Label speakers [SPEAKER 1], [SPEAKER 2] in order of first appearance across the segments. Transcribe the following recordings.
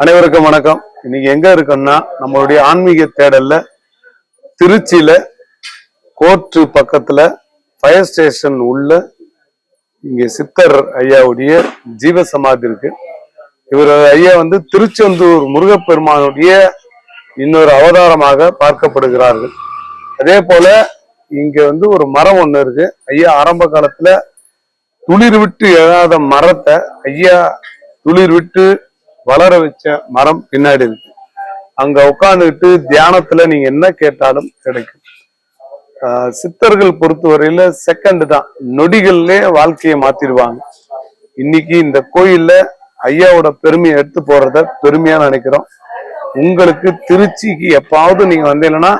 [SPEAKER 1] அனைவருக்கும் வணக்கம். இன்னைக்கு எங்க இருக்கோம்னா நம்மளுடைய ஆன்மீக தேடல்ல திருச்சியில கோர்ட்டு பக்கத்துல ஃபயர் ஸ்டேஷன் உள்ள இங்க சித்தர் ஐயாவுடைய ஜீவ சமாதி இருக்கு. இவர் ஐயா வந்து திருச்செந்தூர் முருகப்பெருமானுடைய இன்னொரு அவதாரமாக பார்க்கப்படுகிறார்கள். அதே போல இங்க வந்து ஒரு மரம் ஒண்ணு இருக்கு. ஐயா ஆரம்ப காலத்துல துளிர் விட்டு எழாத மரத்தை ஐயா துளிர் விட்டு வளர வச்ச மரம் பின்னாடி இருக்கு. அங்க உட்காந்துக்கிட்டு தியானத்துல நீங்க என்ன கேட்டாலும் கிடைக்கும். ஆஹ் சித்தர்கள் பொறுத்தவரையில செகண்ட் தான். நொடிகள்லே வாழ்க்கையை மாத்திடுவாங்க. இன்னைக்கு இந்த கோயில்ல ஐயாவோட பெருமையை எடுத்து போறத பெருமையா நினைக்கிறோம். உங்களுக்கு திருச்சிக்கு எப்பாவது நீங்க வந்தீங்கன்னா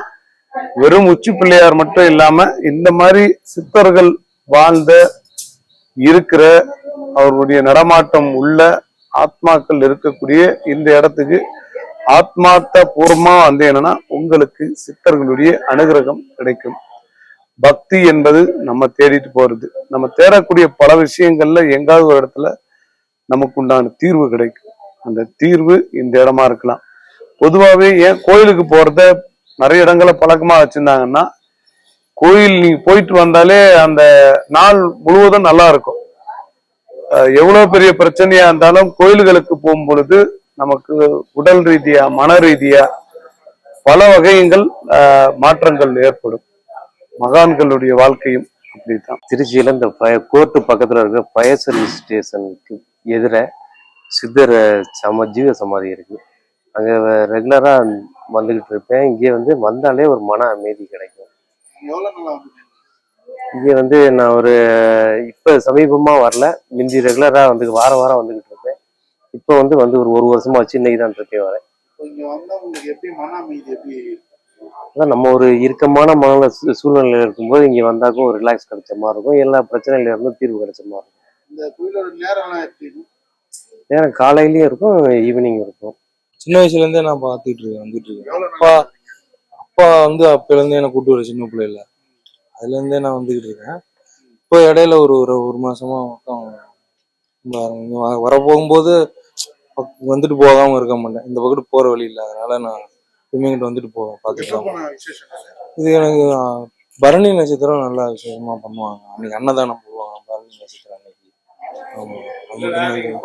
[SPEAKER 1] வெறும் உச்சி பிள்ளையார் மட்டும் இல்லாம இந்த மாதிரி சித்தர்கள் வாழ்ந்த இருக்கிற அவர்களுடைய நடமாட்டம் உள்ள ஆத்மாக்கள் இருக்கக்கூடிய இந்த இடத்துக்கு ஆத்மார்த்த பூர்வமா வந்தேன்னா உங்களுக்கு சித்தர்களுடைய அனுகிரகம் கிடைக்கும். பக்தி என்பது நம்ம தேடிட்டு போறது. நம்ம தேடக்கூடிய பல விஷயங்கள்ல எங்காவது ஒரு இடத்துல நமக்கு உண்டான தீர்வு கிடைக்கும். அந்த தீர்வு இந்த இடமா இருக்கலாம். பொதுவாகவே ஏன் கோயிலுக்கு போறத நிறைய இடங்களை பழக்கமா வச்சிருந்தாங்கன்னா கோயில் நீங்க போயிட்டு வந்தாலே அந்த நாள் முழுவதும் நல்லா இருக்கும். எவ்வளவு பெரிய பிரச்சனையா இருந்தாலும் கோயில்களுக்கு போகும் பொழுது நமக்கு உடல் ரீதியா மன ரீதியா பல வகைகள் அஹ், மாற்றங்கள் ஏற்படும். மகான்களுடைய வாழ்க்கையும் அப்படித்தான்.
[SPEAKER 2] திருச்சியில இந்த பய கோர்ட்டு பக்கத்துல இருக்கிற ஃபயர் சர்வீஸ் ஸ்டேஷனுக்கு எதிர சித்தர் சம ஜீவ சமாதி இருக்கு. அங்க ரெகுலரா வந்துகிட்டு இருப்பேன். இங்கே வந்து வந்தாலே ஒரு மன அமைதி கிடைக்கும். இங்க வந்து நான் ஒரு இப்ப சமீபமா வரல. மிந்தி ரெகுலரா வந்து வாரம் வாரம் வந்துகிட்டு இருப்பேன். இப்போ வந்து வந்து ஒரு ஒரு வருஷமா வச்சு இன்னைக்கு தான் இருக்கேன் வரேன்.
[SPEAKER 3] இங்க வந்தா உங்களுக்கு எப்படி மன அமைதி எப்படி
[SPEAKER 2] அதான் நம்ம ஒரு இறுக்கமான மன சூ- சூழ்நிலையில இருக்கும்போது இங்க வந்தாக்கும் ஒரு ரிலாக்ஸ் கிடைச்ச மாதிரி இருக்கும். எல்லா பிரச்சனையில இருந்தும் தீர்வு கிடைச்ச மாதிரி இருக்கும்? நேரம் காலையிலயும் இருக்கும் ஈவினிங் இருக்கும்.
[SPEAKER 4] சின்ன வயசுல இருந்தே நான் பார்த்துட்டு இருக்கேன் வந்துட்டு இருக்கேன். அப்பா அப்பா வந்து அப்பல இருந்தே என்ன கூட்டு வர சின்ன பிள்ளைல அதுல இருந்தே நான் வந்துகிட்டு இருக்கேன் இப்போ இடையில ஒரு ஒரு ஒரு மாசமா பக்கம் வர- போகும்போது பக்- வந்துட்டு போகாம இருக்க மாட்டேன். இந்த பக்கத்து போற வழி இல்லை. அதனால நான் இவங்கிட்ட வந்துட்டு போவேன் பார்த்துட்டு? இது எனக்கு பரணி நட்சத்திரம் நல்லா விசேஷமா பண்ணுவாங்க. அன்னைக்கு அன்னதானம் போடுவாங்க பரணி நட்சத்திரம் அன்னைக்கு. ஆமா. எனக்கு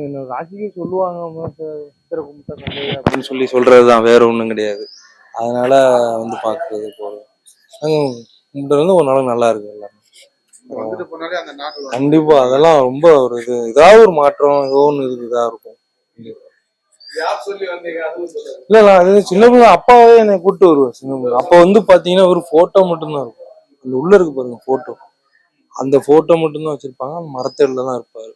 [SPEAKER 4] என்னோட ராசிக்கே சொல்லுவாங்க அப்படின்னு. சொல்லி சொல்றதுதான் வேற ஒண்ணும் கிடையாது. அதனால வந்து பாக்குறது போறது அங்க கும்பிட்டு வந்து ஒரு நாள் நல்லா இருக்கு எல்லாமே. கண்டிப்பா அதெல்லாம் ரொம்ப ஒரு இது ஏதாவது ஒரு மாற்றம் ஏதோ ஒண்ணு இருக்கு இதா இருக்கும். இல்ல இல்ல அது சின்ன பிள்ளை அப்பாவே என்னை கூட்டு வருவார் சின்ன பிள்ளை. அப்ப வந்து பாத்தீங்கன்னா ஒரு போட்டோ மட்டும்தான் இருக்கும். அந்த உள்ள இருக்கு பாருங்க போட்டோ அந்த போட்டோ மட்டும்தான் வச்சிருப்பாங்க அந்த மரத்தடியில தான் இருப்பாரு.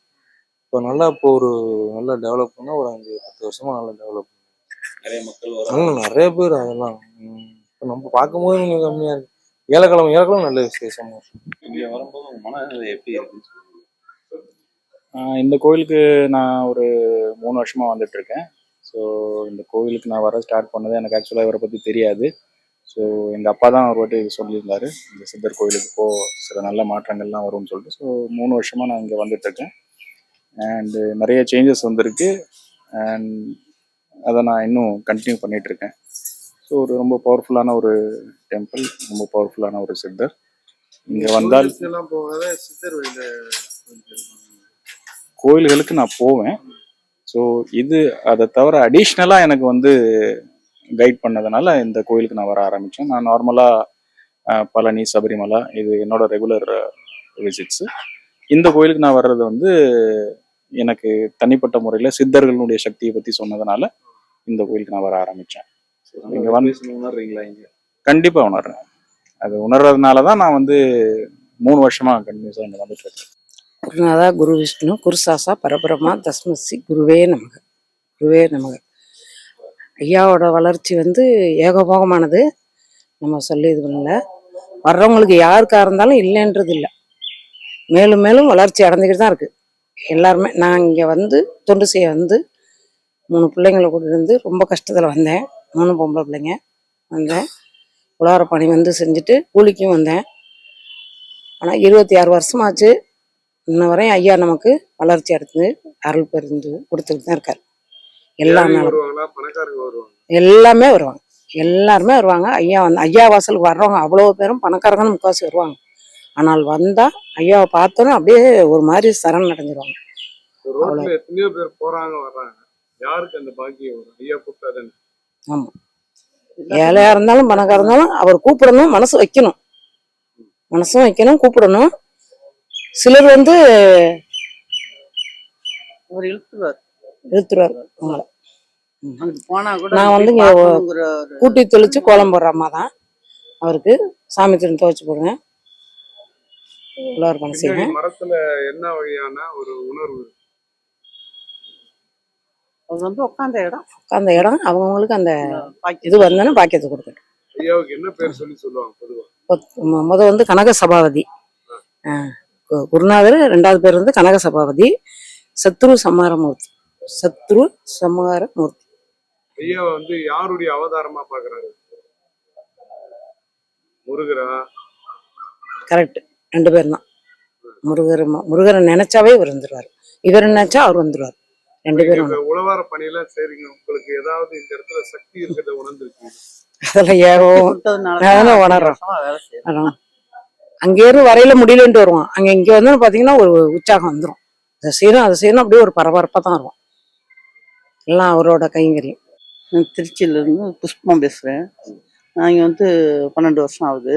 [SPEAKER 4] இப்போ நல்லா இப்போ ஒரு நல்லா டெவலப் பண்ணா ஒரு அஞ்சு பத்து வருஷமா நல்லா டெவலப் நிறைய மக்கள் நிறைய பேர் அதெல்லாம். இப்ப நம்ம பார்க்கும்போது கொஞ்சம் கம்மியா இருக்கு. ஏலக்கிழமை ஏலக்கிழமை நல்ல விசேஷமா இருக்கும்
[SPEAKER 5] ஆஹ் இந்த கோயிலுக்கு நான் ஒரு மூணு வருஷமா வந்துட்டு இருக்கேன். ஸோ இந்த கோயிலுக்கு நான் வர ஸ்டார்ட் பண்ணது எனக்கு ஆக்சுவலாக இவரை பற்றி தெரியாது. ஸோ எங்கள் அப்பா தான் ஒரு வாட்டி சொல்லியிருந்தாரு இந்த சித்தர் கோயிலுக்கு போ சில நல்ல மாற்றங்கள்லாம் வரும்னு சொல்லிட்டு. ஸோ மூணு வருஷமா நான் இங்கே வந்துட்டு இருக்கேன். அண்டு நிறைய சேஞ்சஸ் வந்திருக்கு. அண்ட் அதை நான் இன்னும் கண்டினியூ பண்ணிட்டு இருக்கேன் ஸோ ஒரு ரொம்ப பவர்ஃபுல்லான ஒரு டெம்பிள் ரொம்ப பவர்ஃபுல்லான ஒரு சித்தர். இங்கே வந்தால்
[SPEAKER 3] சித்தர்.
[SPEAKER 5] கோயில்களுக்கு நான் போவேன். ஸோ இது அதை தவிர அடிஷ்னலாக எனக்கு வந்து கைட் பண்ணதுனால இந்த கோயிலுக்கு நான் வர ஆரம்பித்தேன். நான் நார்மலாக பழனி சபரிமலை இது என்னோட ரெகுலர் விசிட்ஸு இந்த கோயிலுக்கு நான் வர்றது வந்து எனக்கு தனிப்பட்ட முறையில் சித்தர்களுடைய சக்தியை பற்றி சொன்னதுனால இந்த கோயிலுக்கு நான் வர ஆரம்பித்தேன் இங்கே வந்து
[SPEAKER 1] உணர்றீங்களா இங்க?
[SPEAKER 5] கண்டிப்பாக உணர்றேன். அது உணர்றதுனால தான் நான் வந்து மூணு வருஷமாக கண்டினியூஸாக இங்கே வந்துட்டு இருக்கேன்.
[SPEAKER 6] குருநாதா குரு விஷ்ணு குருசாசா பரபிரமா தஸ்மசி குருவே நமக. குருவே நமக. ஐயாவோட வளர்ச்சி வந்து ஏகபோகமானது. நம்ம சொல்லி இது பண்ணல. வர்றவங்களுக்கு யாருக்கா இருந்தாலும் இல்லைன்றது இல்லை மேலும் மேலும் வளர்ச்சி அடைஞ்சுக்கிட்டு தான் இருக்கு. எல்லாருமே நான் இங்கே வந்து தொண்டு செய்ய வந்து மூணு பிள்ளைங்களை கூட்டிட்டு வந்து ரொம்ப கஷ்டத்தில் வந்தேன். மூணு பொம்பளை பிள்ளைங்க வந்தேன். உலார பணி வந்து செஞ்சுட்டு கூலிக்கும் வந்தேன். ஆனால் இருபத்தி ஆறு வருஷமாச்சு. இன்ன வரையும் ஐயா நமக்கு வளர்ச்சி அடைந்து அருள் பெருந்து கொடுத்துட்டு தான் இருக்காரு. எல்லா
[SPEAKER 3] ஏழைங்க
[SPEAKER 6] நாளும்.
[SPEAKER 3] வருவாங்களா? பணக்காரங்க வருவாங்க
[SPEAKER 6] எல்லாமே வருவாங்க. எல்லாருமே வருவாங்க. ஐயா வந்து ஐயா வாசலுக்கு வர்றவங்க அவ்வளோ பேரும் பணக்காரங்களும் முக்காசி வருவாங்க. ஆனால் வந்தா ஐயாவை பார்த்தோன்னே அப்படியே ஒரு மாதிரி சரண் அடைஞ்சிருவாங்க.
[SPEAKER 3] ரோட்ல எத்தனையோ பேர் போறாங்க வர்றாங்க. யாருக்கு அந்த பாக்கியம் வரும்? ஐயா கூப்பிட்டாதான்
[SPEAKER 6] ஆமா. ஏழையா இருந்தாலும் பணக்கார இருந்தாலும் அவர் கூப்பிடணும் மனசு வைக்கணும். மனசும் வைக்கணும் கூப்பிடணும். சிலர் வந்து
[SPEAKER 7] அவர் இழுத்துருவார்.
[SPEAKER 6] இழுத்துருவார்.
[SPEAKER 7] அங்கிட்டு போனா கூட
[SPEAKER 6] நான் வந்து இங்க கூட்டி தெளிச்சு கோலம் போடுற அம்மா தான். அவருக்கு சாமி துணி துவைச்சு போடுவேன். செய்வேன்
[SPEAKER 3] மரத்துல என்ன வகையான ஒரு உணர்வு?
[SPEAKER 7] அவர் வந்து உட்காந்த இடம்.
[SPEAKER 6] அந்த இடம் அவங்கவுங்களுக்கு அந்த இது வந்தோன்னே பாக்கியத்தை கொடுக்கணும்.
[SPEAKER 3] ஐயாவுக்கு என்ன பேர் சொல்லி சொல்லுவாங்க பொதுவா?
[SPEAKER 6] மொ- முத வந்து கனக சபாபதி. குருநாதர் ரெண்டாவது பேர் வந்து கனக சபாபதி. சத்ரு சமாரமூர்த்தி சத்ரு சமாரமூர்த்தி
[SPEAKER 3] ஐயாவை வந்து யாருடைய அவதாரமா பாக்குறாங்க முருகரா?
[SPEAKER 6] கரெக்ட். ரெண்டு பேரும் தான். முருகர் முருகரை நினைச்சாவே இவர் வந்துருவார். இவர் நினைச்சா அவர் வந்துருவார். ரெண்டு பேரும்
[SPEAKER 3] உழவார பணியெல்லாம் சரிங்க. உங்களுக்கு ஏதாவது இந்த இடத்துல சக்தி இருக்கிறத உணர்ந்துருக்கீங்க
[SPEAKER 6] அதெல்லாம் ஏகம்
[SPEAKER 7] கொடுத்ததுனால
[SPEAKER 6] நான்
[SPEAKER 7] தான்
[SPEAKER 6] உணர்றேன்.
[SPEAKER 7] வருஷமா வேலை செய்யறேன்.
[SPEAKER 6] அதான். அங்கே இருந்து வரையில முடியலன்ட்டு வருவான் அங்க இங்க வந்து பாத்தீங்கன்னா ஒரு உற்சாகம் வந்துடும் அதை செய்யணும் அதை செய்யணும் அப்படியே ஒரு பரபரப்பா தான் இருக்கும் எல்லாம் அவரோட கைங்கரியம்
[SPEAKER 7] நான் திருச்சியில இருந்து புஷ்பம் பேசுறேன். நான் இங்க வந்து பன்னெண்டு வருஷம் ஆகுது.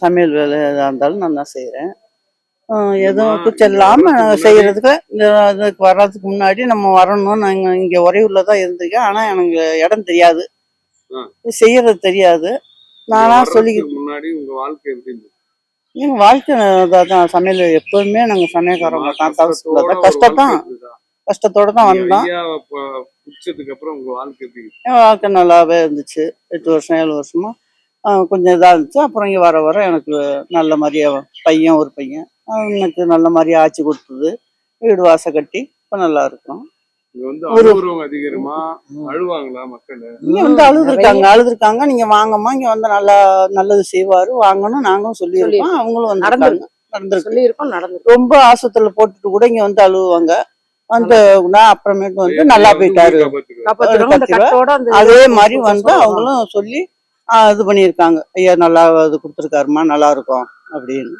[SPEAKER 7] சமையல் வேலை எதா இருந்தாலும் நான் தான் செய்யறேன் எதுவும் குச்சம்
[SPEAKER 3] இங்க
[SPEAKER 7] இல்லாம
[SPEAKER 3] வர்றதுக்கு
[SPEAKER 7] செய்யறதுக்கு இந்த அதுக்கு வர்றதுக்கு முன்னாடி நம்ம வரணும் நாங்க இங்க உறையூர்ல தான் இருந்திருக்கேன். ஆனா எனக்கு இடம் தெரியாது. செய்யறது தெரியாது. நானா
[SPEAKER 3] வர்றதுக்கு
[SPEAKER 7] சொல்லிக்கிட்டு
[SPEAKER 3] முன்னாடி உங்க வாழ்க்கை எப்படி இருந்தது?
[SPEAKER 7] எங்க வாழ்க்கை அதான் சமையல் எப்பவுமே நாங்க சமையல்காரங்க தான். தான்.
[SPEAKER 3] இருந்ததா?
[SPEAKER 7] கஷ்டத்தோட தான் வந்தோம்.
[SPEAKER 3] எப்படி?
[SPEAKER 7] என் வாழ்க்கை நல்லாவே இருந்துச்சு. எட்டு வருஷம் ஏழு வருஷமா கொஞ்சம் இதாக இருந்துச்சு. அப்புறம் இங்கே வர வர எனக்கு நல்ல மாதிரியா பையன் ஒரு பையன். எனக்கு நல்ல மாதிரியா ஆட்சி கொடுத்தது. வீடு வாசல் கட்டி இப்போ நல்லா இருக்கிறோம்.
[SPEAKER 3] இங்க வந்து
[SPEAKER 7] ஒரு-
[SPEAKER 3] அனுபவம் அதிகமா அழுவாங்களா மக்கள்?
[SPEAKER 7] இங்க வந்து அழுதுருக்காங்க அழுதுருக்காங்க. நீங்க வாங்கம்மா இங்க வந்து நல்லா நல்லது செய்வாரு. வாங்கணும் நாங்களும் சொல்லியிருக்கோம். அவங்களும் வந்து
[SPEAKER 6] நடந்திருக்கு.
[SPEAKER 7] ரொம்ப ஆஸ்பத்திரியில போட்டுட்டு கூட இங்க வந்து அழுவாங்க அந்த அப்புறமேட்டு வந்து நல்லா போயிட்டாரு. அதே மாதிரி வந்து. அவங்களும் சொல்லி இது பண்ணியிருக்காங்க. ஐயா நல்லா இது கொடுத்துருக்காருமா நல்லா இருக்கும் அப்படின்னு.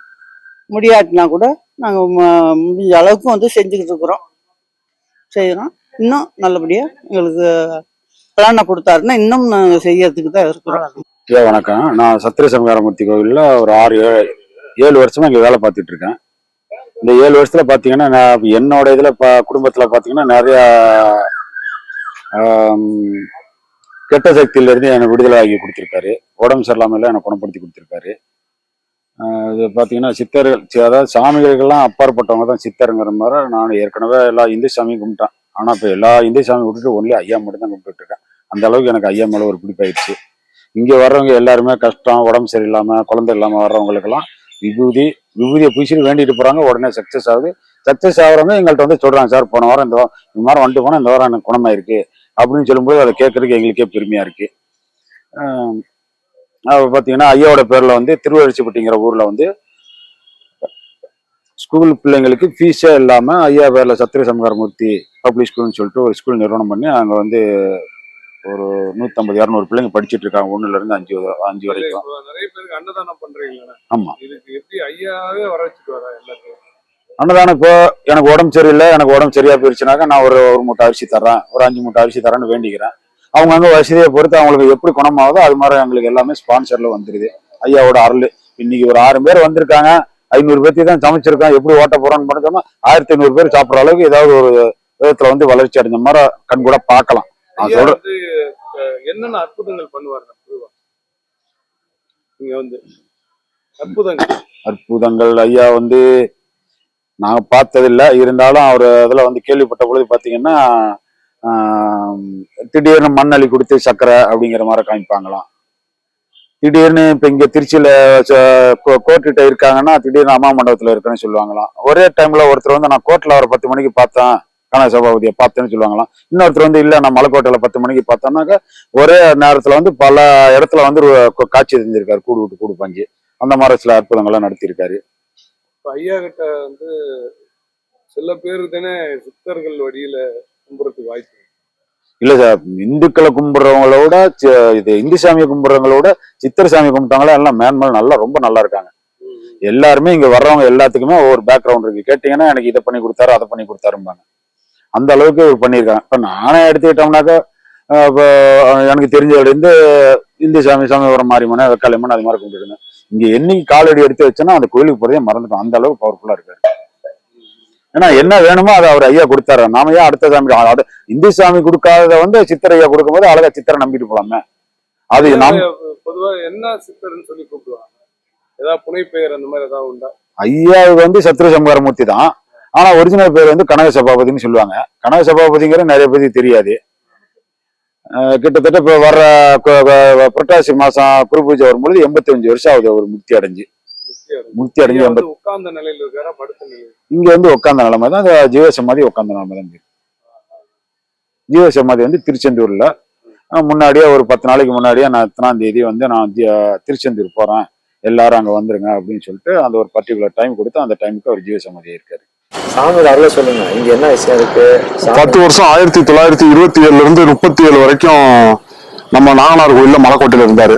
[SPEAKER 7] முடியாட்டினா கூட நாங்கள் முடிஞ்ச அளவுக்கு வந்து செஞ்சுக்கிட்டு இருக்கிறோம். செய்கிறோம் இன்னும் நல்லபடியாக எங்களுக்கு பிளானை கொடுத்தாருன்னா இன்னும் நாங்கள் செய்யறதுக்கு தான் இருக்கிறோம்.
[SPEAKER 8] ஐயா வணக்கம். நான் சத்திர சமகாரமூர்த்தி கோவிலில் ஒரு ஆறு ஏழு ஏழு வருஷமா இங்கே வேலை பார்த்துட்டு இருக்கேன். இந்த ஏழு வருஷத்துல பார்த்தீங்கன்னா நான் என்னோட இதில் பா குடும்பத்தில் பார்த்தீங்கன்னா நிறையா கெட்ட சக்தியிலேருந்து என்னை விடுதலை ஆகி கொடுத்துருக்காரு. உடம்பு சரியில்லாமல் என்னை குணப்படுத்தி கொடுத்துருக்காரு. இது பார்த்தீங்கன்னா சித்தர்கள் அதாவது சாமிகளுக்கெல்லாம் அப்பாற்பட்டவங்க தான் சித்தருங்கிற மாதிரி நான் ஏற்கனவே எல்லா இந்து சாமியும் கும்பிட்டேன். ஆனால் இப்போ எல்லா இந்து சாமி விட்டுட்டு ஒன்லி ஐயா மட்டும் தான் கும்பிட்டுருக்கேன் அந்த அளவுக்கு எனக்கு ஐயா மேலே ஒரு பிடிப்பாயிடுச்சு. இங்கே வர்றவங்க எல்லாருமே கஷ்டம் உடம்பு சரியில்லாமல் குழந்தை இல்லாமல் வர்றவங்களுக்கெல்லாம் விபூதி விபூதியை பிடிச்சிட்டு வேண்டிட்டு போகிறாங்க உடனே சக்ஸஸ் ஆகுது. சக்ஸஸ் ஆகுறவங்க எங்கள்கிட்ட வந்து சொல்கிறாங்க சார் போன வாரம் இந்த இந்த மாதிரி வந்துட்டு போனால் இந்த வாரம் எனக்கு குணமாயிருக்கு. அப்படின்னு சொல்லும்போது அதை கேட்கறதுக்கு எங்களுக்கே பெருமையா இருக்கு. ஆஹ் அப்ப பாத்தீங்கன்னா ஐயாவோட பேர்ல வந்து திருவழிச்சிப்பட்டிங்கிற ஊர்ல வந்து ஸ்கூல் பிள்ளைங்களுக்கு ஃபீஸே இல்லாம ஐயா பேர்ல சத்திர சமகாரமூர்த்தி பப்ளிக் ஸ்கூல்னு சொல்லிட்டு ஒரு ஸ்கூல் நிறுவனம் பண்ணி அங்க வந்து ஒரு நூத்தம்பது இரநூறு பிள்ளைங்க படிச்சிட்டு இருக்காங்க. ஒண்ணுல இருந்து அஞ்சு அஞ்சு வரைக்கும்.
[SPEAKER 3] நிறைய பேருக்கு அன்னதானம் பண்றீங்களா
[SPEAKER 8] ஆமா.
[SPEAKER 3] இதுக்கு எப்படி ஐயாவே வர வச்சுட்டு வரா எல்லாத்தையும்
[SPEAKER 8] அன்னதானம் இப்போ எனக்கு உடம்பு சரியில்லை எனக்கு உடம்பு சரியா போயிருச்சுனாக்கா நான் ஒரு ஒரு மூட்டை அரிசி தர்றேன் ஒரு அஞ்சு மூட்டை அரிசி தரேன்னு வேண்டிக்கிறேன். அவங்க அங்க வசதியை பொறுத்து அவங்களுக்கு எப்படி குணமாகுதோ அது மாதிரி எங்களுக்கு எல்லாமே ஸ்பான்சர்ல வந்துருது. ஐயாவோட அருள். இன்னைக்கு ஒரு ஆறு பேர் வந்திருக்காங்க. ஐநூறு பேர்த்தி தான் சமைச்சிருக்கோம் எப்படி ஓட்ட போறோம்னு பண்ணோம்னா ஆயிரத்தி ஐநூறு பேர் சாப்பிடுற அளவுக்கு ஏதாவது ஒரு விதத்துல வந்து வளர்ச்சி அடைஞ்ச மாதிரி கண் கூட பார்க்கலாம்.
[SPEAKER 3] என்னென்ன அற்புதங்கள் வந்து அற்புதங்கள்.
[SPEAKER 8] அற்புதங்கள். ஐயா வந்து நாங்க பார்த்ததில்ல. இருந்தாலும் அவர் அதில் வந்து கேள்விப்பட்ட பொழுது பாத்தீங்கன்னா திடீர்னு மண்ணள்ளி கொடுத்து சக்கரை அப்படிங்கிற மாதிரி காமிப்பாங்களாம். திடீர்னு இப்ப இங்க திருச்சியில கோர்ட்டுகிட்ட இருக்காங்கன்னா திடீர்னு அம்மா மண்டபத்துல இருக்குன்னு சொல்லுவாங்களாம். ஒரே டைம்ல ஒருத்தர் வந்து நான் கோர்ட்ல ஒரு பத்து மணிக்கு பார்த்தேன். கனக சபாபதியை பார்த்தேன்னு சொல்லுவாங்களாம். இன்னொருத்தர் வந்து இல்ல நான் மலைக்கோட்டையில பத்து மணிக்கு பார்த்தோம்னாக்க ஒரே நேரத்துல வந்து பல இடத்துல வந்து காட்சி தெரிஞ்சிருக்காரு. கூடு விட்டு கூடு பஞ்சு. அந்த மாதிரி சில அற்புதங்கள்லாம் நடத்தியிருக்காரு.
[SPEAKER 3] இப்ப ஐயா கிட்ட வந்து சில பேர் தானே சித்தர்கள் வழியில கும்புறதுக்கு வாய்ப்பு.
[SPEAKER 8] இல்ல சார் இந்துக்களை கும்பிடுறவங்களோட இது இந்து சாமியை கும்பிடுறவங்களோட சித்தர் சாமி கும்பிட்டாங்களா எல்லாம் மேன்மேல் நல்லா ரொம்ப நல்லா இருக்காங்க. எல்லாருமே இங்க வர்றவங்க எல்லாத்துக்குமே ஒவ்வொரு பேக்ரவுண்ட் இருக்கு. கேட்டீங்கன்னா எனக்கு இதை பண்ணி கொடுத்தாரு அதை பண்ணி கொடுத்தாரும்பாங்க. அந்த அளவுக்கு இவர் பண்ணியிருக்காங்க. இப்ப நானே எடுத்துக்கிட்டோம்னாக்கா இப்போ எனக்கு தெரிஞ்சதுல இருந்து இந்து சாமி சாமிபுரம் மாரியம்மன் வெக்காளியம்மன் அது மாதிரி கும்பிட்டுருந்தேன். இங்க என்னைக்கு காலடி எடுத்து வச்சேன்னா அந்த கோயிலுக்கு போறதே மறந்துட்டோம். அந்த அளவுக்கு பவர்ஃபுல்லா இருக்காரு. ஏன்னா என்ன வேணுமோ அதை அவர் ஐயா கொடுத்தாரு நாம ஏன் அடுத்த சாமி இந்து சாமி கொடுக்காதத வந்து சித்தர் ஐயா கொடுக்கும்போது அழகா சித்தரை நம்பிட்டு போலாமே. அது நாம்
[SPEAKER 3] பொதுவா என்ன சித்தர்னு சொல்லி கூப்பிடுவாங்க? ஏதாவது புனை பெயர் அந்த மாதிரி ஏதாவது உண்டா?
[SPEAKER 8] ஐயாவுக்கு வந்து சத்ரு சம்ஹாரமூர்த்தி தான். ஆனா ஒரிஜினல் பேர் வந்து கனக சபாபதினு சொல்லுவாங்க. கனக சபாபதிங்கிற நிறைய பேருக்கு தெரியாது. கிட்டத்தட்ட இப்ப வர்ற புரட்டாசி மாசம் குரு பூஜை வரும்பொழுது எண்பத்தி அஞ்சு வருஷம் ஆகுது அவர் முக்தி அடைஞ்சு. முக்தி அடைஞ்சு எண்பத்தி
[SPEAKER 3] உட்கார்ந்த நிலையில இருக்காரா? படுத்த நிலையில
[SPEAKER 8] இங்க வந்து உட்கார்ந்த நிலைமை தான். அந்த ஜீவ சமாதி உட்கார்ந்த நிலைமை தான் இருக்கு. ஜீவ சமாதி வந்து திருச்செந்தூர்ல. முன்னாடியே ஒரு பத்து நாளைக்கு முன்னாடியே நான் எத்தனாம் தேதி வந்து நான் திருச்செந்தூர் போறேன். எல்லாரும் அங்க வந்துருங்க அப்படின்னு சொல்லிட்டு அந்த ஒரு பர்டிகுலர் டைம் கொடுத்து அந்த டைமுக்கு அவர் ஜீவ சமாதி இருக்காரு.
[SPEAKER 9] சாமி அருள சொல்லுங்க. இங்க என்ன விஷயம் இருக்கு?
[SPEAKER 10] பத்து வருஷம் ஆயிரத்தி தொள்ளாயிரத்தி இருபத்தி ஏழுல இருந்து முப்பத்தி ஏழு வரைக்கும் நம்ம நாகனார் கோயில்ல மலைக்கோட்டையில இருந்தாரு.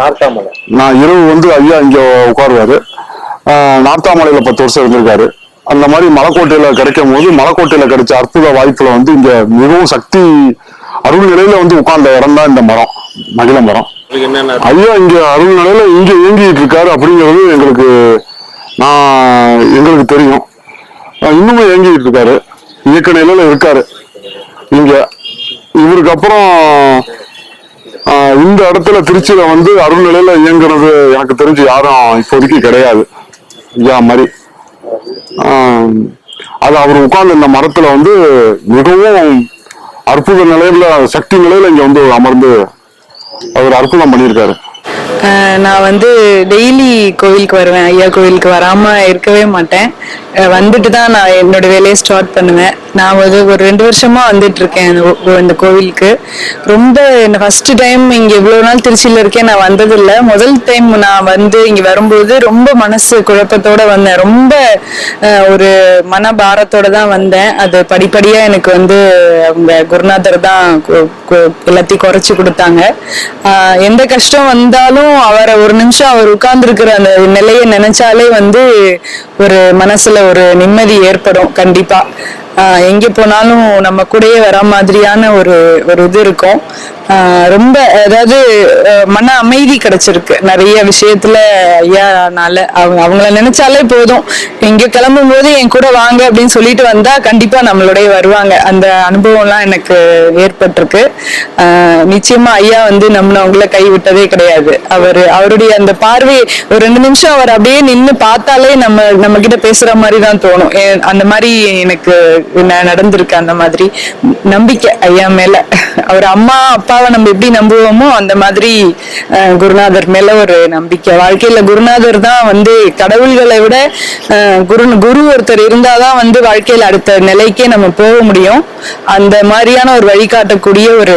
[SPEAKER 9] நார்த்தாமலை.
[SPEAKER 10] நான் இரவு வந்து ஐயா இங்க உட்காருவாரு. நார்த்தாமலையில பத்து வருஷம் இருந்திருக்காரு. அந்த மாதிரி மலைக்கோட்டையில கிடைக்கும் போது மலைக்கோட்டையில கிடைச்ச அற்புத வாய்ப்புல வந்து இங்க மிகவும் சக்தி அருள் நிலையில வந்து உட்கார்ந்த இடம் தான் இந்த மரம் மகிழ மரம்.
[SPEAKER 3] என்னென்ன
[SPEAKER 10] ஐயா இங்க அருள் நிலையில இங்க இயங்கிட்டு இருக்காரு அப்படிங்கிறது எங்களுக்கு நான் எங்களுக்கு தெரியும். இன்னுமே இன்னுமும் இயங்கிட்டு இருக்காரு. இயக்க நிலையில இருக்காரு. இங்க இவருக்கு அப்புறம் இந்த இடத்துல திருச்சியில வந்து அருள்நிலையில இயங்குறது எனக்கு தெரிஞ்சு யாரும் இப்போதைக்கு கிடையாது. ஐயா மாதிரி. அது அவர் உட்கார்ந்து இந்த மரத்துல வந்து மிகவும் அற்புத நிலையில சக்தி நிலையில இங்க வந்து அமர்ந்து அவர் அற்புதம் பண்ணியிருக்காரு.
[SPEAKER 11] நான் வந்து டெய்லி கோவிலுக்கு வருவேன். ஐயா கோவிலுக்கு வராமல் இருக்கவே மாட்டேன். வந்துட்டு தான் நான் என்னோட வேலையை ஸ்டார்ட் பண்ணுவேன். நான் வந்து ஒரு ரெண்டு வருஷமா வந்துட்டு இருக்கேன் இந்த கோ- இந்த கோவிலுக்கு. ரொம்ப ஃபர்ஸ்ட் டைம் இங்க இவ்வளவு நாள் திருச்சியில இருக்கேன் நான் வந்ததில்லை. முதல் டைம் நான் வந்து இங்க வரும்போது ரொம்ப மனசு குழப்பத்தோட வந்தேன். ரொம்ப ஒரு மன பாரத்தோட தான் வந்தேன். அது படிப்படியா எனக்கு வந்து அவங்க குருநாதர் தான் எல்லாத்தையும் குறைச்சு கொடுத்தாங்க. ஆஹ் எந்த கஷ்டம் வந்தாலும் அவரை ஒரு நிமிஷம் அவர் உட்கார்ந்துருக்கிற அந்த நிலையை நினைச்சாலே வந்து ஒரு மனசுல ஒரு நிம்மதி ஏற்படும். கண்டிப்பா. எங்கே போனாலும் நம்ம கூடயே வர மாதிரியான ஒரு ஒரு இது இருக்கும். ரொம்ப அதாவது மன அமைதி கிடைச்சிருக்கு. நிறைய விஷயத்துல ஐயானால அவங்க அவங்கள நினைச்சாலே போதும். இங்க கிளம்பும் போது என் கூட வாங்க அப்படின்னு சொல்லிட்டு வந்தா கண்டிப்பா நம்மளுடைய வருவாங்க. அந்த அனுபவம்லாம் எனக்கு ஏற்பட்டிருக்கு. நிச்சயமா ஐயா வந்து நம்மளவங்கள கை விட்டதே கிடையாது. அவர் அவருடைய அந்த பார்வை ஒரு ரெண்டு நிமிஷம் அவர் அப்படியே நின்று பார்த்தாலே நம்ம நம்ம கிட்ட பேசுற மாதிரி தான் தோணும் அந்த மாதிரி எனக்கு ந- நடந்திருக்கு அந்த மாதிரி. நம்பிக்கை ஐயா மேல. அவர் அம்மா அப்பா அப்பாவை நம்ம எப்படி நம்புவோமோ அந்த மாதிரி குருநாதர் மேல ஒரு நம்பிக்கை. வாழ்க்கையில குருநாதர் தான் வந்து கடவுள்களை விட குரு குரு ஒருத்தர் இருந்தாதான் வந்து வாழ்க்கையில அடுத்த நிலைக்கே நம்ம போக முடியும். அந்த மாதிரியான ஒரு வழிகாட்டக்கூடிய ஒரு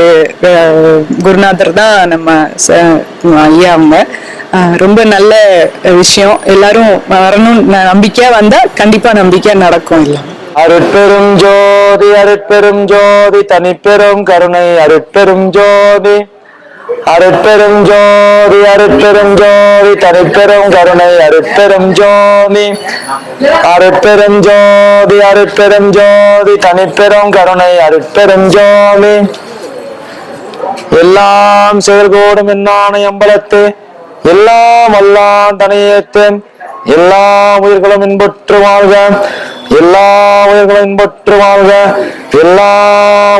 [SPEAKER 11] குருநாதர் தான் நம்ம ஐயா அவங்க. ரொம்ப நல்ல விஷயம். எல்லாரும் வரணும் நம்பிக்கையா வந்தா கண்டிப்பா நம்பிக்கையா நடக்கும் எல்லாம்
[SPEAKER 9] அருட்பெரும் ஜோதி அருட்பெரும் ஜோதி தனிப்பெரும் கருணை அருட்பெரும் ஜோதி. அருட்பெரும் ஜோதி அருட்பெரும் ஜோதி தனிப்பெரும் கருணை அருட்பெரும் ஜோதி. அருட்பெரும் ஜோதி அருட்பெரும் ஜோதி தனிப்பெரும் கருணை அருட்பெரும் ஜோதி. எல்லாம் செயல்கூடும் என்னான எம்பலத்து எல்லாம் அல்லான் தனியேத்தேன் எல்லா உயிர்களும் இன்பற்று வாழ்க. எல்லா உயிர்களும் இன்பற்று வாழ்க. எல்லா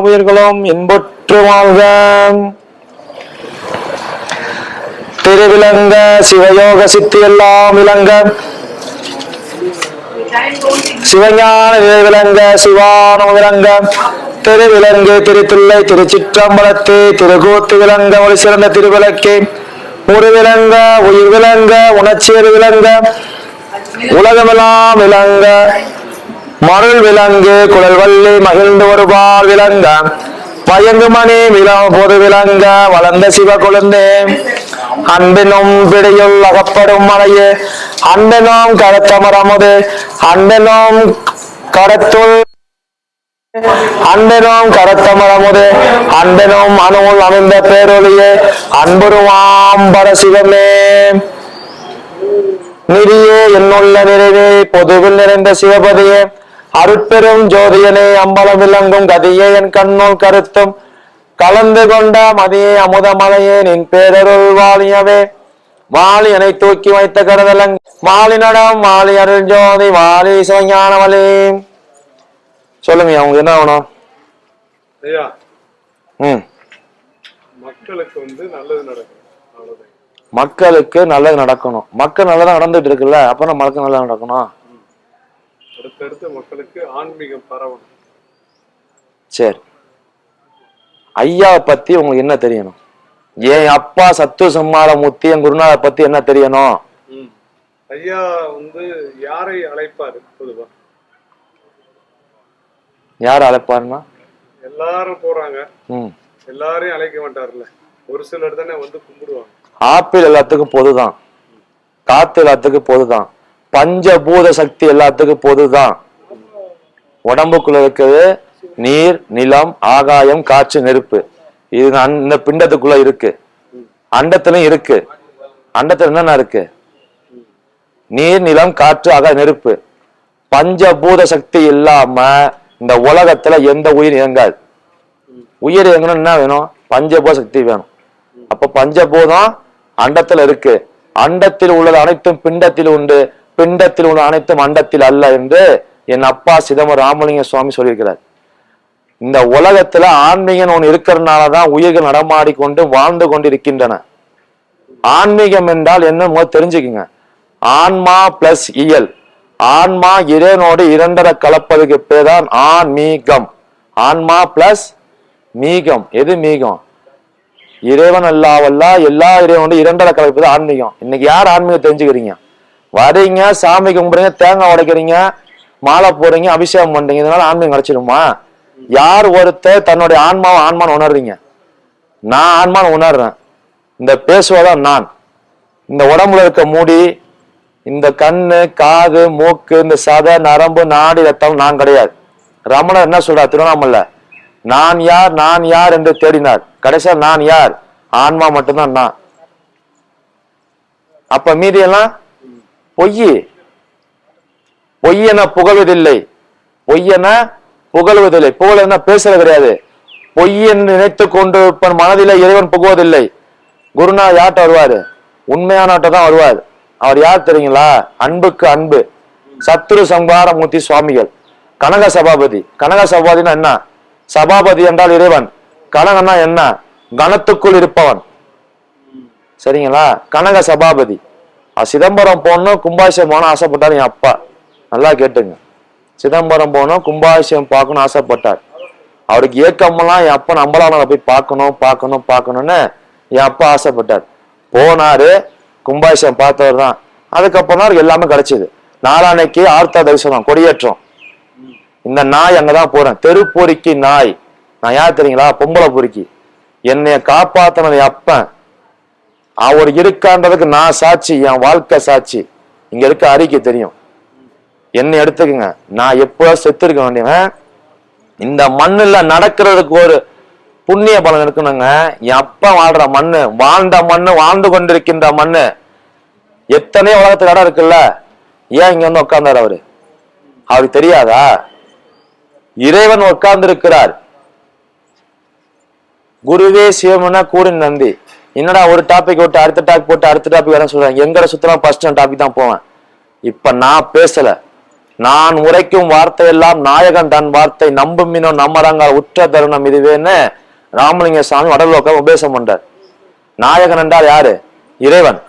[SPEAKER 9] உயிர்களும் இன்பற்று வாழ்க. திருவிலங்க சிவயோக சித்தி எல்லாம் விளங்க. சிவஞான விளங்க சிவான விளங்க. திருவிலங்கு திருத்தில்லை திருச்சிற்றம்பலத்து திருகோத்து விளங்க ஒரு சிறந்த திருவிளக்கே. ஒரு விளங்க உயிர் விளங்க உணர்ச்சியர் விளங்க உலகமெல்லாம் விளங்க மருள் விலங்கு குழல் வள்ளி மகிழ்ந்து வருவார் விலங்க விளங்க பயங்கு மணி விலம் பொது விளங்க வளர்ந்த சிவ குழந்தே அன்பினும் பிடியுள் அகப்படும் மலையே அன்பெனும் கருத்தமரமுது அன்பெனும் கடத்துள் அன்பெனும் கரத்தமரமுது அன்பனும் அணுவுள் அமைந்த பேரொழியே அன்புருவாம் பரசிவமே. நிறியே என்னுள்ள நிறைவே பொதுவில் நிறைந்த சிவபதியே. அருட்பெரும் ஜோதியனே அம்பலம் விளங்கும் கதியே என் கண்ணுள் கருத்தும். கலந்து கொண்ட மதியே அமுதமலையே நின் பேரருள் வாழியவே வாலி எனை தூக்கி வைத்த கருதலங் மாலி நடம் மாலி அருள் ஜோதி வாலி சிவஞானவலே சொல்லுங்க அவங்க என்ன ஆகணும்?
[SPEAKER 3] ஐயா
[SPEAKER 9] ம்.
[SPEAKER 3] மக்களுக்கு வந்து நல்லது அவ்வளவுதான்.
[SPEAKER 9] மக்களுக்கு நல்லது நடக்கணும். மக்கள் நல்லதா நடந்துட்டு இருக்குல்ல அப்ப நம்ம மக்கள் நல்லா நடக்கணும்.
[SPEAKER 3] அடுத்தடுத்து மக்களுக்கு ஆன்மீகம் பரவணும்.
[SPEAKER 9] சரி. ஐயாவை பத்தி உங்களுக்கு என்ன தெரியணும்? என் அப்பா சத்து சம்மார முத்தி என் குருநாதை பத்தி என்ன தெரியணும்?
[SPEAKER 3] ம். ஐயா வந்து யாரை அழைப்பாரு பொதுவா?
[SPEAKER 9] யார் அழைப்பாருன்னா
[SPEAKER 3] எல்லாரும் போறாங்க. எல்லாரையும் அழைக்க மாட்டார்ல ஒரு சிலர் தானே வந்து கும்பிடுவாங்க.
[SPEAKER 9] ஆப்பிள் எல்லாத்துக்கும் பொதுதான். காத்து எல்லாத்துக்கும் பொதுதான். பஞ்சபூத சக்தி எல்லாத்துக்கும் பொதுதான். உடம்புக்குள்ள இருக்கிறது நீர் நிலம் ஆகாயம் காற்று நெருப்பு. இது இந்த பிண்டத்துக்குள்ள இருக்கு. அண்டத்திலும் இருக்கு. அண்டத்துல என்னென்ன இருக்கு? நீர் நிலம் காற்று ஆகாய நெருப்பு. பஞ்சபூத சக்தி இல்லாம இந்த உலகத்துல எந்த உயிர் இயங்காது. உயிர் இயங்கணும் என்ன வேணும்? பஞ்சபூத சக்தி வேணும். அப்ப பஞ்சபூதம் அண்டத்துல இருக்கு. அண்டத்தில் உள்ளது அனைத்தும் பிண்டத்தில் உண்டு. பிண்டத்தில் உள்ள அனைத்தும் அண்டத்தில் அல்ல என்று என் அப்பா சிதம்பரம் ராமலிங்க சுவாமி சொல்லியிருக்கிறார். இந்த உலகத்துல ஆன்மீகன் ஒன்று இருக்கிறதுனாலதான் உயிர்கள் நடமாடிக்கொண்டு வாழ்ந்து கொண்டு இருக்கின்றன ஆன்மீகம் என்றால் என்ன தெரிஞ்சுக்குங்க. ஆன்மா பிளஸ் இயல். ஆன்மா இறைவனோடு இரண்டரை கலப்பதுக்கு பேர் தான் ஆன்மீகம். ஆன்மா பிளஸ் மீகம். எது மீகம்? இறைவன் அல்லாவல்லா எல்லா இறைவனோட இரண்டரை கலப்பது ஆன்மீகம். இன்னைக்கு யார் ஆன்மீகம் தெரிஞ்சுக்கிறீங்க? வரீங்க சாமி கும்பிடுங்க தேங்காய் உடைக்கிறீங்க மாலை போடுறீங்க அபிஷேகம் பண்றீங்க இதனால ஆன்மீகம் கிடைச்சிருமா? யார் ஒருத்தர் தன்னுடைய ஆன்மாவை ஆன்மான்னு உணர்றீங்க? நான் ஆன்மான்னு உணர்றேன். இந்த பேசுவதான் நான். இந்த உடம்புல இருக்க மூடி இந்த கண்ணு காது மூக்கு இந்த சதை நரம்பு நாடு ரத்தம் நான் கிடையாது. ரமணர் என்ன சொல்றார் திருவண்ணாமலை நான் யார் நான் யார் என்று தேடினார். கடைசியா நான் யார்? ஆன்மா மட்டும்தான் நான். அப்ப மீதி எல்லாம்? பொய் பொய்யென புகழ்வதில்லை. பொய்யென புகழ்வதில்லை. புகழ் என்ன பேசுறது கிடையாது. பொய்யென்று நினைத்து கொண்டு இருப்பன் இறைவன் புகுவதில்லை. குருநா யார்கிட்ட வருவாரு? உண்மையானவர்கிட்ட தான் வருவார். அவர் யார் தெரியுங்களா? அன்புக்கு அன்பு. சத்ரு சம்பாரமூர்த்தி சுவாமிகள். கனக சபாபதி. கனக சபாபதினா என்ன? சபாபதி என்றால் இறைவன். கனகன்னா என்ன? கணத்துக்குள் இருப்பவன். சரிங்களா? கனக சபாபதி. சிதம்பரம் போகணும் கும்பாபிஷேகம் போகணும் ஆசைப்பட்டார் என் அப்பா. நல்லா கேட்டுங்க. சிதம்பரம் போகணும் கும்பாபிஷேகம் பார்க்கணும் ஆசைப்பட்டார். அவருக்கு ஏக்கமெல்லாம் என் அப்பா நம்மளால போய் பார்க்கணும் பார்க்கணும் பார்க்கணும்னு என் அப்பா ஆசைப்பட்டார். போனாரு கும்பாபிஷேகம் பார்த்தவர் தான். அதுக்கப்புறம் தான் எல்லாமே கிடைச்சிது. நாளானைக்கு ஆர்த்தா தரிசனம் கொடியேற்றம். இந்த நாய் அங்கதான் போறேன். தெருப்பொறிக்கு நாய். நான் யார் தெரியுங்களா? பொம்பளை பொறுக்கி. என்னைய காப்பாத்தினது என் அப்பன். அவர் இருக்கான்றதுக்கு நான் சாட்சி என் வாழ்க்கை சாட்சி. இங்க இருக்க அறிக்கை தெரியும். என்னை எடுத்துக்கங்க. நான் எப்போ செத்து இருக்க வேண்டியவன் இந்த மண்ணில் நடக்கிறதுக்கு ஒரு புண்ணிய பலன் இருக்கணுங்க எப்ப வாழ்ற மண்ணு வாழ்ந்த மண்ணு வாழ்ந்து கொண்டிருக்கின்ற மண்ணு. எத்தனையோ உலகத்துல இடம் இருக்குல்ல? ஏன் இங்க வந்து உட்கார்ந்தாரு அவரு? அவருக்கு தெரியாதா? இறைவன் உட்கார்ந்து இருக்கிறார் குருவே சிவம்னா கூறின் நந்தி. என்னடா ஒரு டாபிக் விட்டு அடுத்த டாபிக் போட்டு அடுத்த டாபிக் வேற சொல்றாங்க. எங்கட சுத்தலாம் ஃபர்ஸ்ட் டாபிக் தான் போவேன். இப்ப நான் பேசல. நான் உரைக்கும் வார்த்தையெல்லாம் நாயகன் தன் வார்த்தை. நம்பும் மீனும் நம்மரங்க உற்ற தருணம் இதுவேன்னு ராமலிங்க சாமி வடலோக்கம் உபேசம் உபதேசம் பண்றார். நாயகன் என்றால் யாரு? இறைவன்.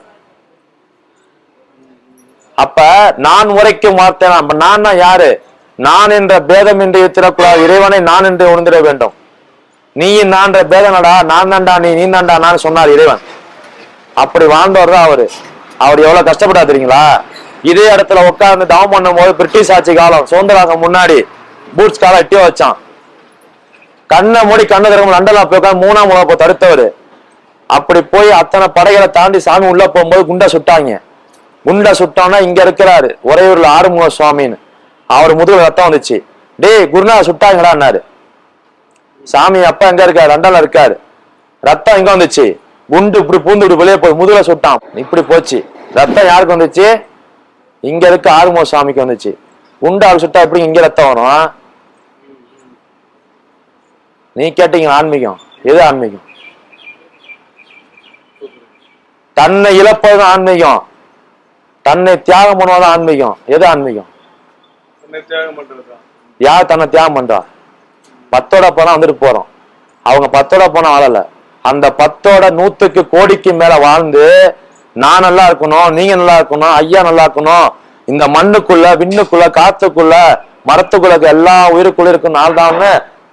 [SPEAKER 9] அப்ப நான் உரைக்கும் வார்த்தை நான் அப்ப நான் யாரு? நான் என்ற பேதம் என்று திறக்கூடாது இறைவனை நான் என்று உணர்ந்திட வேண்டும். நீ நான்ற பேதனடா நான் தான்டா நீ நீ தான்டா நான் சொன்னார் இறைவன். அப்படி வாழ்ந்தவர் தான் அவரு. அவர் எவ்வளவு கஷ்டப்பட்டா தெரியுங்களா? இதே இடத்துல உட்கார்ந்து தவம் பண்ணும் போது பிரிட்டிஷ் ஆட்சி காலம் சுதந்திராக முன்னாடி பூட்ஸ் காலம் எட்டியோ வச்சான். கண்ணை மூடி கண்ணு திறக்கும் லண்டன்ல போய் உட்கார்ந்து மூணாம் போய் தடுத்தவர். அப்படி போய் அத்தனை படைகளை தாண்டி சாமி உள்ள போகும்போது குண்டை சுட்டாங்க. குண்டை சுட்டோன்னா இங்க இருக்கிறாரு. உறையூர்ல ஆறுமுக சுவாமின்னு. அவர் முதுகுல ரத்தம் வந்துச்சு. டேய் குருநா சுட்டாங்கடான்னாரு சாமி அப்பா எங்க இருக்காரு? லண்டன்ல இருக்காரு. ரத்தம் எங்க வந்துச்சு? குண்டு இப்படி பூந்து இப்படி வெளியே போய் முதுகுல சுட்டான். இப்படி போச்சு. ரத்தம் யாருக்கு வந்துச்சு? இங்க இருக்க ஆறுமுக சுவாமிக்கு வந்துச்சு. குண்டு அவர் சுட்டா எப்படி இங்க ரத்தம் வரும்? நீ கேட்டீங்க ஆன்மீகம். எது ஆன்மீகம்? தன்னை இழப்பது ஆன்மீகம். தன்னை தியாகம் பண்ணுவது ஆன்மீகம். எது ஆன்மீகம்? யார் தன்னை தியாகம் பண்றா? பத்தோட பணம் வந்துட்டு போறோம். அவங்க பத்தோட பணம் வாழல. அந்த பத்தோட நூத்துக்கு கோடிக்கு மேல வாழ்ந்து நான் நல்லா இருக்கணும் நீங்க நல்லா இருக்கணும் ஐயா நல்லா இருக்கணும் இந்த மண்ணுக்குள்ள விண்ணுக்குள்ள காத்துக்குள்ள மரத்துக்குள்ள எல்லா உயிருக்குள்ள இருக்கும் நாள் தான்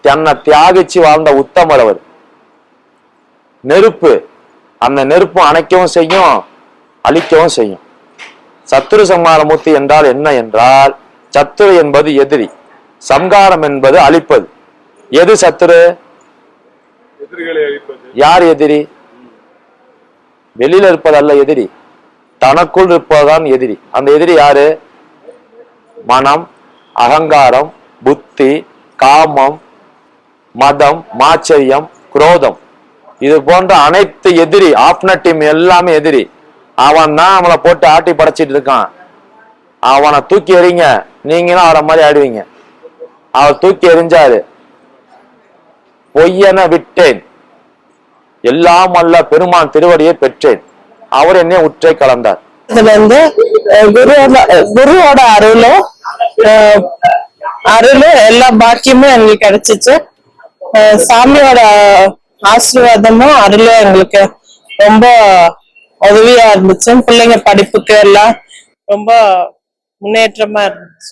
[SPEAKER 9] தன்னை தியாகிச்சு வாழ்ந்த உத்தமர் அவர் நெருப்பு அந்த நெருப்பு அணைக்கவும் செய்யும் அழிக்கவும் செய்யும். சத்துரு சம்மாரமூர்த்தி என்றால் என்ன என்றால் சத்துரு என்பது எதிரி சம்காரம் என்பது அழிப்பது. எது சத்துரு? யார் எதிரி? வெளியில இருப்பதல்ல எதிரி. தனக்குள் இருப்பதுதான் எதிரி. அந்த எதிரி யாரு? மனம் அகங்காரம் புத்தி காமம் மதம் மாச்சரியம் குரோதம். இது போன்ற அனைத்து எதிரி ஆப்ன டீம் எல்லாமே எதிரி. அவன் தான் நம்மளை போட்டு ஆட்டி படைச்சிட்டு இருக்கான். அவனை தூக்கி எறிங்க. நீங்களும் அவரை மாதிரி ஆடுவீங்க. அவர் தூக்கி எறிஞ்சாரு. பொய்யென விட்டேன். எல்லாம் அல்ல பெருமான் திருவடியை பெற்றேன். அவர் என்னை உற்றை கலந்தார்.
[SPEAKER 12] இதுல வந்து குருவோட குருவோட அருளும் அருளும் எல்லா பாக்கியமும் எங்களுக்கு கிடைச்சிச்சு. சாமியோட ஆசீர்வாதமும் அருளும் எங்களுக்கு ரொம்ப உதவியா இருந்துச்சு. பிள்ளைங்க படிப்புக்கு எல்லாம் ரொம்ப முன்னேற்றமா இருந்துச்சு.